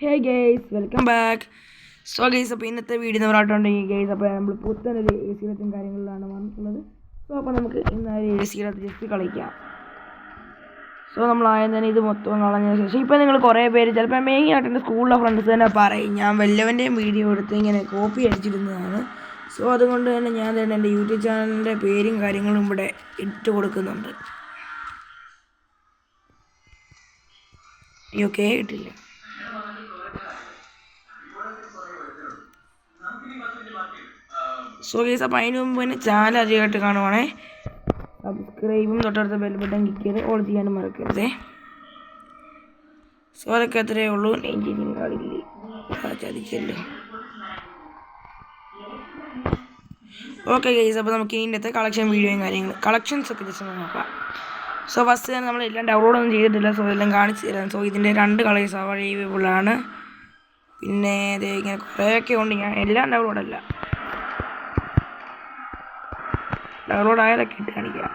Hey guys welcome back so guys അപ്പോൾ ഇന്നത്തെ video നമ്മൾ ആയിട്ടുണ്ടെങ്കിൽ ഗേസ് അപ്പോൾ നമ്മൾ പുത്തനൊരു എ സി ഇടത്തും കാര്യങ്ങളിലാണ് വന്നിട്ടുള്ളത്. സോ അപ്പോൾ നമുക്ക് ഇന്ന് ഒരു എ സി ഇടത്ത് ജസ്റ്റ് കളിക്കാം. സോ നമ്മൾ ആദ്യം തന്നെ ഇത് മൊത്തം കളഞ്ഞതിന് ശേഷം ഇപ്പോൾ നിങ്ങൾ കുറേ പേര് ചിലപ്പോൾ മെയിൻ ആയിട്ട് എന്റെ സ്കൂളിലെ ഫ്രണ്ട്സ് തന്നെ പറയും. ഞാൻ വല്ലവന്റെയും വീഡിയോ എടുത്ത് ഇങ്ങനെ കോപ്പി അടിച്ചിരുന്നതാണ് സോ അതുകൊണ്ട് തന്നെ ഞാൻ തന്നെ എന്റെ യൂട്യൂബ് ചാനലിന്റെ പേരും കാര്യങ്ങളും ഇവിടെ ഇട്ട് കൊടുക്കുന്നുണ്ട്. ഓക്കെ ഇട്ടില്ല? സോ ഗേസ് അപ്പോൾ അതിന് മുമ്പ് തന്നെ ചാനൽ അധികമായിട്ട് കാണുവാണേ. സബ്സ്ക്രൈബും തൊട്ടടുത്ത ബെൽ ബട്ടൺ ക്ലിക്ക് ചെയ്ത് ഓൾ ചെയ്യാനും മറക്കരുതേ. സോ അതൊക്കെ അത്രയേ ഉള്ളൂ. എഞ്ചിനീയറിംഗ് ഓക്കെ ഗൈസ് അപ്പോൾ നമുക്ക് ഇതിന്റെ കളക്ഷൻ വീഡിയോയും കാര്യങ്ങളും കളക്ഷൻസ് ഒക്കെ ജസ്റ്റ് നോക്കാം. സോ ഫസ്റ്റ് തന്നെ നമ്മൾ എല്ലാം ഡൗൺലോഡ് ഒന്നും ചെയ്തിട്ടില്ല. സോ എല്ലാം കാണിച്ചു തരാം. സോ ഇതിന്റെ രണ്ട് കളേഴ്സ് അവൈലബിൾ ആണ്. പിന്നെ ഇത് ഇങ്ങനെ കുറേയൊക്കെ ഉണ്ട്. ഞാൻ എല്ലാം ഡൗൺലോഡ് അല്ല ഡൗൺലോഡ് ആയാലൊക്കെ ഇട്ട് കാണിക്കാം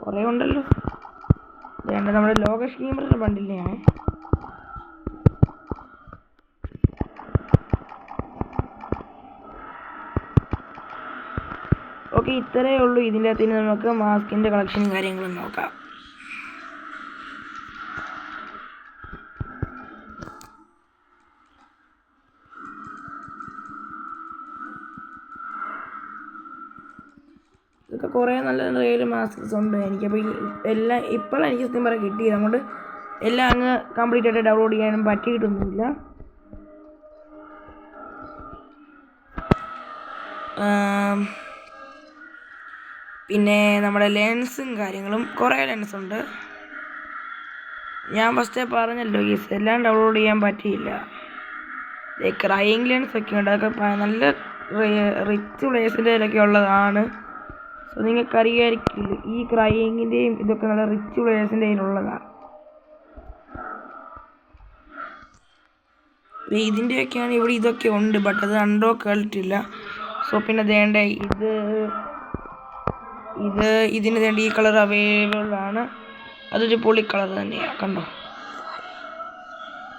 കുറേ ഉണ്ടല്ലോ. വേണ്ട നമ്മുടെ ലോക സ്കീമറിന്റെ ബണ്ടിലെയാണ് ഓക്കെ ഇത്രയേ ഉള്ളൂ. ഇതിന്റെ അകത്ത് നമുക്ക് മാസ്കിന്റെ കളക്ഷനും കാര്യങ്ങളും നോക്കാം. ഇതൊക്കെ കുറേ നല്ല റിയൽ മാസ്റ്റേഴ്സ് ഉണ്ട്. എനിക്കപ്പോൾ ഈ എല്ലാം ഇപ്പോഴാണ് എനിക്ക് സത്യം പറയാൻ കിട്ടിയത്. അതുകൊണ്ട് എല്ലാം അങ്ങ് കംപ്ലീറ്റ് ആയിട്ട് ഡൗൺലോഡ് ചെയ്യാനും പറ്റിയിട്ടൊന്നുമില്ല. പിന്നെ നമ്മുടെ ലെൻസും കാര്യങ്ങളും കുറേ ലെൻസ് ഉണ്ട്. ഞാൻ ഫസ്റ്റേ പറഞ്ഞല്ലോ ഈ എല്ലാം ഡൗൺലോഡ് ചെയ്യാൻ പറ്റിയില്ല. ക്രൈങ് ലെൻസ് ഒക്കെ ഉണ്ട്. അതൊക്കെ നല്ല റിച്ച് പ്ലേസിന്റെയിലൊക്കെ ഉള്ളതാണ്. സോ നിങ്ങൾക്ക് അറിയാമായിരിക്കില്ല ഈ ക്രൈയിങ്ങിന്റെയും ഇതൊക്കെ നല്ല റിച്ച് പ്ലേസിന്റെ കയ്യിലുള്ളതാണ് ഇതിന്റെയൊക്കെയാണ് ഇവിടെ ഇതൊക്കെ ഉണ്ട് ബട്ട് അത് അണ്ടോ കേട്ടിട്ടില്ല. സോ പിന്നെ വേണ്ട ഇത് ഇത് ഇതിന് വേണ്ടി ഈ കളർ അവൈലബിൾ ആണ്. അതൊരു പൊളി കളർ തന്നെയാണ് കണ്ടോ?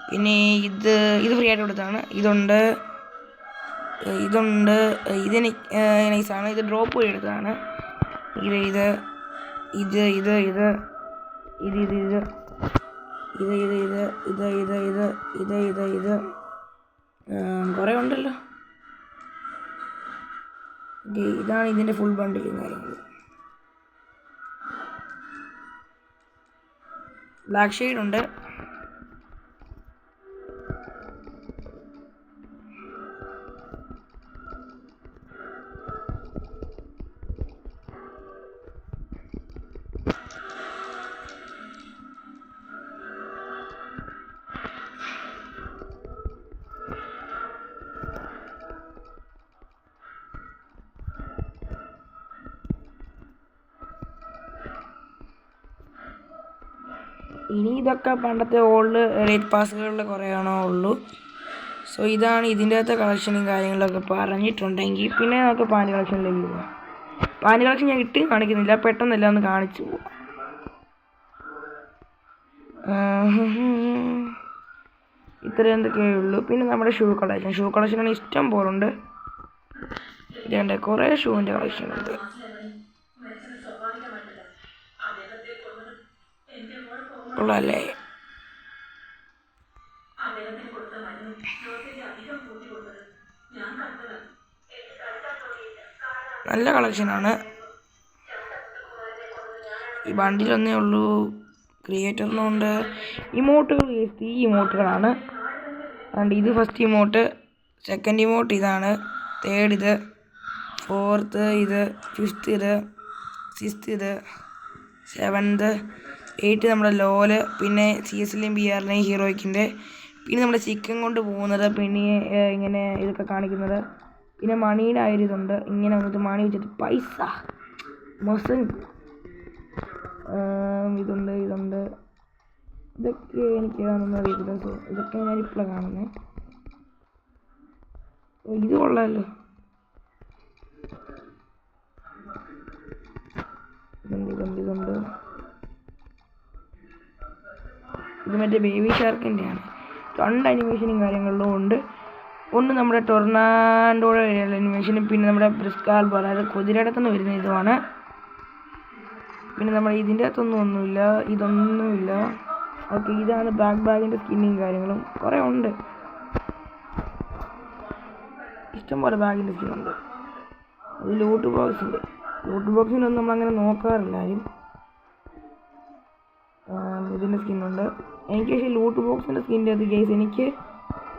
പിന്നെ ഇത് ഇത് ഫ്രീ ആയിട്ട് കൊടുത്താണ് ഇതുണ്ട് ഇതുണ്ട് ഇതിന് നൈസാണ് ഇത് ഡ്രോപ്പ് വഴി എടുത്തതാണ് ഇത് ഇത് ഇത് ഇത് ഇത് ഇത് ഇത് ഇത് ഇത് ഇത് ഇത് ഇത് ഇത് ഇത് ഇത് ഇത് ഇത് കുറേ ഉണ്ടല്ലോ ഇതാണ് ഇതിന്റെ ഫുൾ ബണ്ടിലും കാര്യങ്ങൾ ബ്ലാക്ക് ഷെയ്ഡ് ഉണ്ട് ഇനി ഇതൊക്കെ പണ്ടത്തെ ഓൾഡ് റേറ്റ് പാസ്സുകളിൽ കുറേ ആണോ ഉള്ളൂ. സോ ഇതാണ് ഇതിന്റെ അകത്തെ കളക്ഷനും കാര്യങ്ങളൊക്കെ പറഞ്ഞിട്ടുണ്ടെങ്കിൽ പിന്നെ നമുക്ക് പാന്റ് കളക്ഷനിലേക്ക് പോകാം പാന്റ് കളക്ഷൻ ഞാൻ ഇട്ട് കാണിക്കുന്നില്ല. പെട്ടെന്നല്ല ഒന്ന് കാണിച്ചു പോവാം. ഇത്ര എന്തൊക്കെയേ ഉള്ളൂ. പിന്നെ നമ്മുടെ ഷൂ കളക്ഷൻ ഷൂ കളക്ഷനാണ് ഇഷ്ടം പോലുണ്ട്. ഇതേണ്ട കുറേ ഷൂവിന്റെ കളക്ഷൻ ഉണ്ട്. കൊള്ളാല്ലേ നല്ല കളക്ഷനാണ് ഈ ബണ്ടിലൊന്നേ ഉള്ളൂ. ക്രിയേറ്ററിനുണ്ട് ഇമോട്ടുകൾ ഈ ഇമോട്ടുകളാണ് അതുകൊണ്ട് ഇത് ഫസ്റ്റ് ഇമോട്ട് സെക്കൻഡ് ഇമോട്ട് ഇതാണ്. തേർഡ് ഇത് ഫോർത്ത് ഇത് ഫിഫ്ത്ത് ഇത് സിക്സ്ത് ഇത് സെവൻത് എയ്റ്റ് നമ്മുടെ ലോൽ പിന്നെ സി എസിലെയും ബി ആറിലെയും ഹീറോയ്ക്കിന്റെ പിന്നെ നമ്മുടെ ചിക്കൻ കൊണ്ട് പോകുന്നത് പിന്നെ ഇങ്ങനെ ഇതൊക്കെ കാണിക്കുന്നത്. പിന്നെ മണിയുടെ ആ ഒരു ഇതുണ്ട്. ഇങ്ങനെ വന്നിട്ട് മണി വെച്ചിട്ട് പൈസ. മൊസൻ. ഇതുണ്ട് ഇതുണ്ട്. ഇതൊക്കെ എനിക്ക് കാണുന്ന അറിയത്തില്ല. ഇതൊക്കെ ഞാനിപ്പോഴാണ് കാണുന്നത് ഇത് കൊള്ളാമല്ലോ ഇതുണ്ട് ഇതുണ്ട് ഇതുണ്ട്. ഇത് മറ്റേ ബേബി ഷാർക്കിന്റെയാണ് രണ്ട് അനിമേഷനും കാര്യങ്ങളിലും ഉണ്ട്. ഒന്ന് നമ്മുടെ ടൊർണാൻഡോയുടെ അനിമേഷനും പിന്നെ നമ്മുടെ ബ്രിസ്കാൽ അതായത് കുതിരയുടെ നിന്ന് വരുന്ന ഇതുമാണ്. പിന്നെ നമ്മൾ ഇതിന്റെ അകത്തൊന്നും ഒന്നുമില്ല ഇതൊന്നുമില്ല. ഓക്കെ ഇതാണ് ബാക്ക് ബാഗിന്റെ സ്കിന്നും കാര്യങ്ങളും. കുറേ ഉണ്ട്. ഇഷ്ടംപോലെ ബാഗിന്റെ സ്കിന്നുണ്ട് അത് ലൂട്ട് ബോക്സ് ഉണ്ട്. ലൂട്ട് ബോക്സിനൊന്നും നമ്മളങ്ങനെ നോക്കാറില്ല ആരും. ഇതിന്റെ സ്കിന്നുണ്ട് എനിക്ക് പക്ഷേ ലൂട്ട് ബോക്സിന്റെ സ്കിന്റെ അത് ഗെയ്സ് എനിക്ക്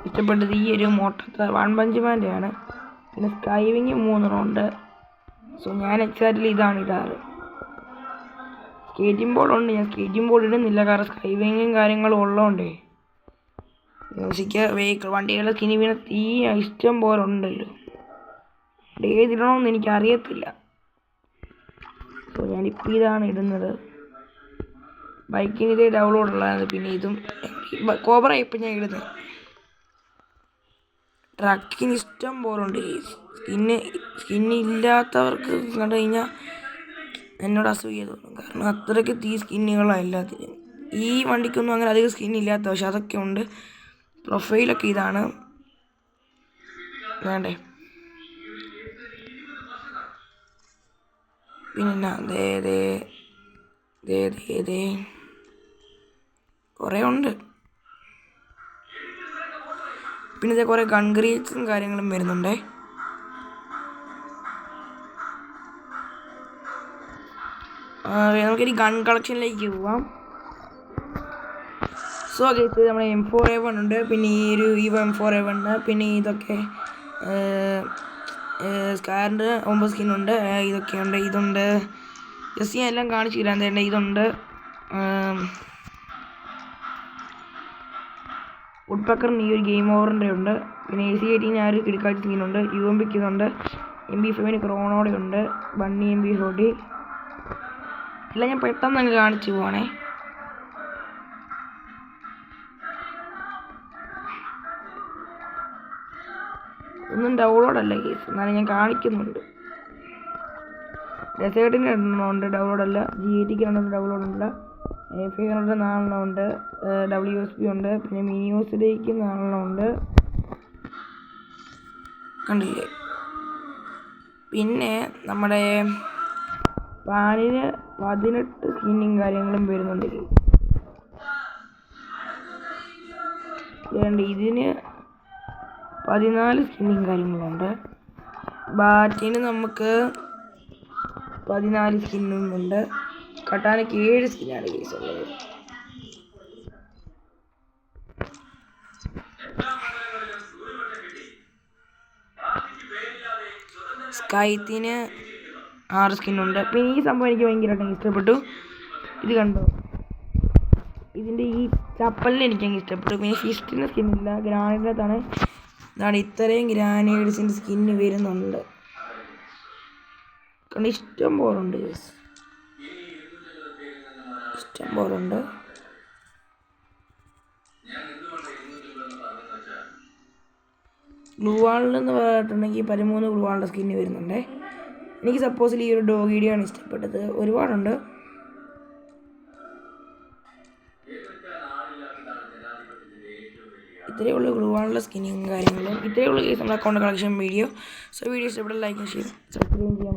ഇഷ്ടപ്പെട്ടത് ഈ ഒരു മോട്ടർ വൺ പഞ്ച് മാന്റെ ആണ്. പിന്നെ സ്കൈവിങ് മൂന്നെണ്ണമുണ്ട് സോ ഞാൻ എക്സാക്ട്ലി ഇതാണ് ഇടാറ്. സ്കേറ്റിംഗ് ബോർഡുണ്ട് ഞാൻ സ്കേറ്റിംഗ് ബോർഡ് ഇടുന്നില്ല. കാരണം സ്കൈവിങ്ങും കാര്യങ്ങളും ഉള്ളതുകൊണ്ടേ. മ്യൂസിക്ക് വെഹിക്കിൾ വണ്ടികളുടെ സ്കിനി വീണ തീ ഇഷ്ടം പോലെ ഉണ്ടല്ലോ. ഏതിടണമെന്ന് എനിക്കറിയത്തില്ല. സോ ഞാനിപ്പോൾ ഇതാണ് ഇടുന്നത്. ബൈക്കിന് ഇത് ഡൗൺലോഡ് ഉള്ളതാണ്. പിന്നെ ഇതും കോബറ ഇപ്പം ഞാൻ ഇടുന്നത് ട്രക്കിന് ഇഷ്ടം പോലെ ഉണ്ട്. സ്കിന്ന് ഇല്ലാത്തവർക്ക് കണ്ടു കഴിഞ്ഞാൽ എന്നോട് അസൂയ തോന്നും. കാരണം അത്രയ്ക്ക് തീ സ്കിന്നുകളാണ് എല്ലാത്തിനും. ഈ വണ്ടിക്കൊന്നും അങ്ങനെ അധികം സ്കിന്നില്ലാത്ത പക്ഷെ അതൊക്കെ ഉണ്ട്. പ്രൊഫൈലൊക്കെ ഇതാണ്. വേണ്ടേ? പിന്നെ ദേ ദേ ദേ ദേ ദേ. കുറേ ഉണ്ട് പിന്നെ ഇതേ കുറേ കൺക്രീറ്റ്സും കാര്യങ്ങളും വരുന്നുണ്ടേ. നമുക്കിനി ഗൺ കളക്ഷനിലേക്ക് പോവാം. സോ അതെ നമ്മുടെ എം ഫോർ എ വൺ ഉണ്ട്. പിന്നെ ഈ ഒരു ഈ എം ഫോർ എ വണ് പിന്നെ ഇതൊക്കെ സ്കാറിന്റെ ഒമ്പത് ഉണ്ട്. ഇതൊക്കെയുണ്ട് ഇതുണ്ട്. ജസ്റ്റ് ഞാൻ എല്ലാം കാണിച്ചു തരാൻ തരേണ്ട ഇതുണ്ട് വുഡ്പക്കറിന് ഈ ഒരു ഗെയിം ഓവറിന്റെ ഉണ്ട്. പിന്നെ എ സി എയ്റ്റീൻ ആ ഒരു കിടക്കാഴ്ച സ്കിന്നുണ്ട് യു എം പിക്ക് ഇതുണ്ട് എം ബി ഫൈവിന് ക്രോണോടെ ഉണ്ട്. ബണ്ണി എം ബി ഫോർട്ടി എല്ലാം ഞാൻ പെട്ടെന്ന് അങ്ങ് കാണിച്ചു പോവാണേ. ഒന്നും ഡൗൺലോഡ് അല്ല കേസ് എന്നാലും ഞാൻ കാണിക്കുന്നുണ്ട്. ഡെസേർട്ടിന് ഉണ്ട് ഡൗൺലോഡ് അല്ല. ജി എ ടിക്ക് ഡൗൺലോഡ് ഉണ്ട് ഐ നാലെണ്ണം ഉണ്ട് ഡബ്ല്യു എസ് പി ഉണ്ട് പിന്നെ മിനിയോസിലേക്ക് നാലെണ്ണം ഉണ്ട്. കണ്ടില്ലേ? പിന്നെ നമ്മുടെ പാനിന് പതിനെട്ട് സ്കിന്നും കാര്യങ്ങളും വരുന്നുണ്ട്. ഇതുണ്ട് ഇതിന് പതിനാല് സ്കിന്നും കാര്യങ്ങളുണ്ട്. ബാറ്റിന് നമുക്ക് പതിനാല് സ്കിന്നും ഉണ്ട്. കട്ടാനയ്ക്ക് ഏഴ് സ്കിന്നാണ് കേസ് ഉള്ളത്. സ്കൈത്തിന് ആറ് സ്കിന്നുണ്ട്. പിന്നെ ഈ സംഭവം എനിക്ക് ഭയങ്കരമായിട്ട് ഇഷ്ടപ്പെട്ടു. ഇത് കണ്ടോ? ഇതിന്റെ ഈ ചപ്പലിന് എനിക്ക് അങ്ങ് ഇഷ്ടപ്പെട്ടു. പിന്നെ ഫിസ്റ്റിന്റെ സ്കിന്നില്ല ഗ്രാനൈറ്റിനകത്താണ് ഇതാണ് ഇത്രയും ഗ്രാനൈഡ്സിന്റെ സ്കിന്ന് വരുന്നുണ്ട്. കണ്ട്? ഇഷ്ടം പോലുണ്ട്. ഇഷ്ടം പോലുണ്ട് ഗ്ലൂ വാളിലെന്ന് പറഞ്ഞിട്ടുണ്ടെങ്കിൽ പതിമൂന്ന് ഗ്ലൂ വാളിന്റെ സ്കിന്ന് വരുന്നുണ്ട്. എനിക്ക് സപ്പോസിൽ ഈ ഒരു ഡോഗിഡിയാണ് ഇഷ്ടപ്പെട്ടത്. ഒരുപാടുണ്ട്. ഇത്രയേ ഉള്ളൂ ഗ്ലൂ വാളിന്റെ സ്കിന്നും കാര്യങ്ങളും. ഇത്രയേ ഉള്ളൂ കേസ് നമ്മുടെ account collection video so video ഇഷ്ടപ്പെട്ട ലൈക്ക് ചെയ്യും സബ്സ്ക്രൈബ് ചെയ്യാം